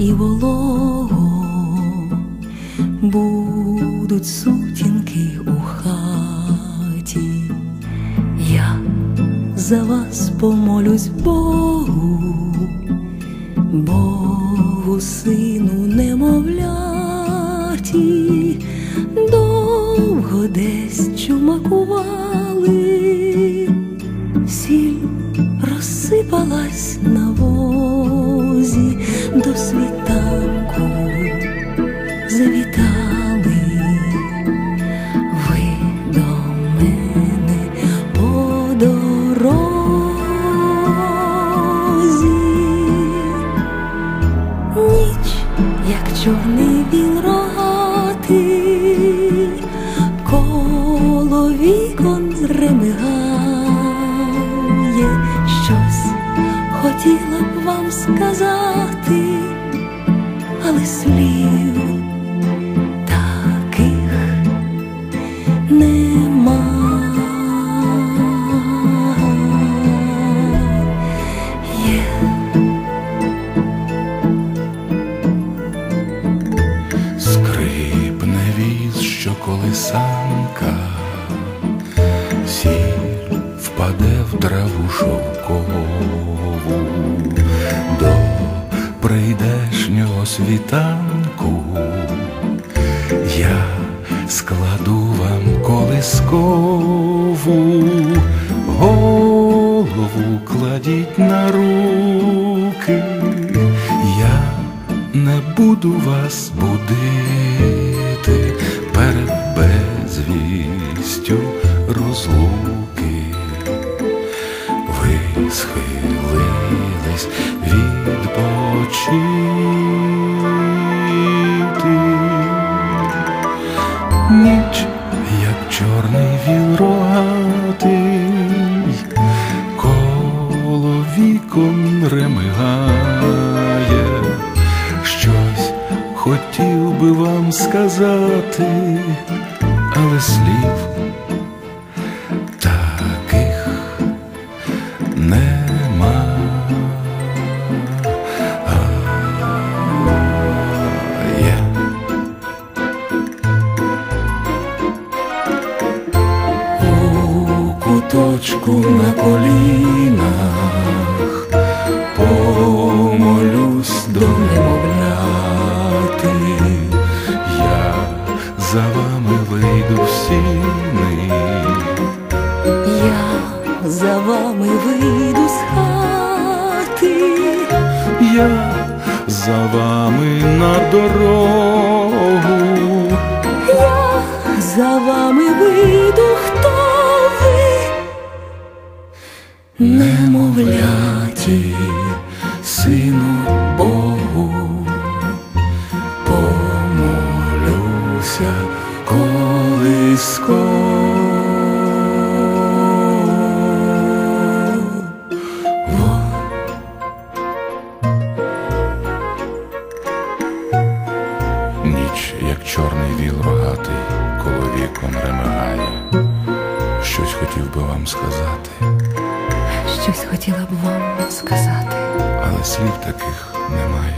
і волого будуть сутінки у хаті, я за вас помолюсь Богу, Богу сину немовляті, довго десь чумакували, сіль розсипалась на. Завітали ви до мене по дорозі. Ніч, як чорний він рогатий, коло вікон ремигає щось, хотіла б вам сказати, але слів колисанка, сіль впаде в траву шовкову до прийдешнього світанку. Я складу вам колискову голову кладіть на руки. Я не буду вас будити безвістю розлуки. Ви схилились відпочити. Ніч, як чорний віл рогатий, коло вікон ремигає, щось хотів би вам сказати, але слів таких нема. Є. у куточку на колінах за вами вийду в сіни, Я за вами вийду з хати, я за вами на дорогу, я за вами вийду, хто ви, немовляті, сину чорний віл рогатий, коло вікон ремигає. Щось хотів би вам сказати, Щось хотіла б вам сказати, але слів таких немає.